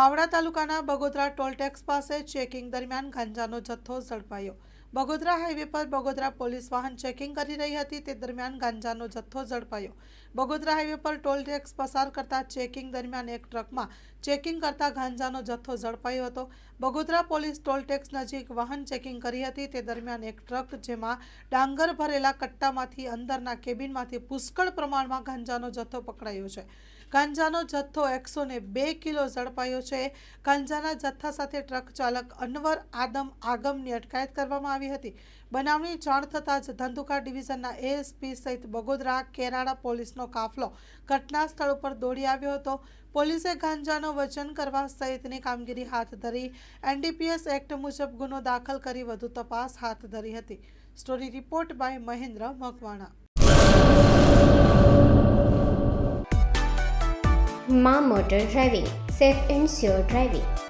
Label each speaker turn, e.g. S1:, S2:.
S1: બાવળા તાલુકાના બગોદરા ટોલટેક્સ પાસે ચેકિંગ દરમિયાન ગાંજાનો જથ્થો ઝડપાયો. બગોદરા હાઈવે પર બગોદરા પોલીસ વાહન ચેકિંગ કરી રહી હતી. તે દરમિયાન ગાંજાનો જથ્થો ઝડપાયો. બગોદરા હાઈવે પર ટોલ ટેક્સ પસાર કરતા ચેકિંગ દરમિયાન એક ટ્રકમાં ચેકિંગ કરતા ગાંજાનો જથ્થો ઝડપાયો હતો. બગોદરા પોલીસ ટોલટેક્સ નજીક વાહન ચેકિંગ કરી હતી. તે દરમિયાન એક ટ્રક જેમાં ડાંગર ભરેલા કટ્ટામાંથી અંદરના કેબિનમાંથી પુષ્કળ પ્રમાણમાં ગાંજાનો જથ્થો પકડાયો છે. ગાંજાનો જથ્થો એકસો બે કિલો ઝડપાયો છે. ગાંજાના જથ્થા સાથે ટ્રક ચાલક અનવર આદમ આગમની અટકાયત કરવામાં આવી હતી. બનાવની જાણ થતાં જ ધંધુકા ડિવિઝનના એએસપી સહિત બગોદરા, કેરાળા પોલીસનો કાફલો ઘટના સ્થળ ઉપર દોડી આવ્યો હતો. પોલીસે ગાંજાનો વજન કરવા સહિતની કામગીરી હાથ ધરી, એનડીપીએસ એક્ટ મુજબ ગુનો દાખલ કરી વધુ તપાસ હાથ ધરી હતી. Story report by Mahendra Makwana.
S2: મા motor driving, safe and sure driving.